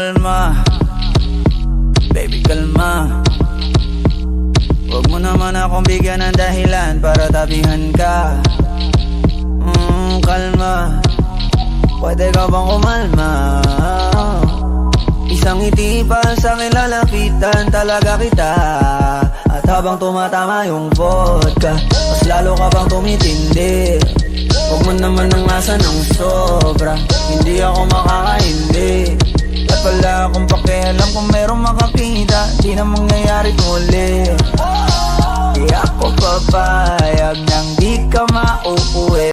kalma. Baby kalma. Huwag mo naman akong bigyan ng dahilan para tabihan ka. Mmm kalma. Pwede ka bang kumalma? Isang ngiti pa sa akin talaga kita. At habang tumatama yung vodka Mas lalo ka bang tumitindi? Huwag mo naman ang asa ng sobra. Hindi ako makakaya wala akong pakialam kung merong makakita. Di na mangyayari muli Di ako papayag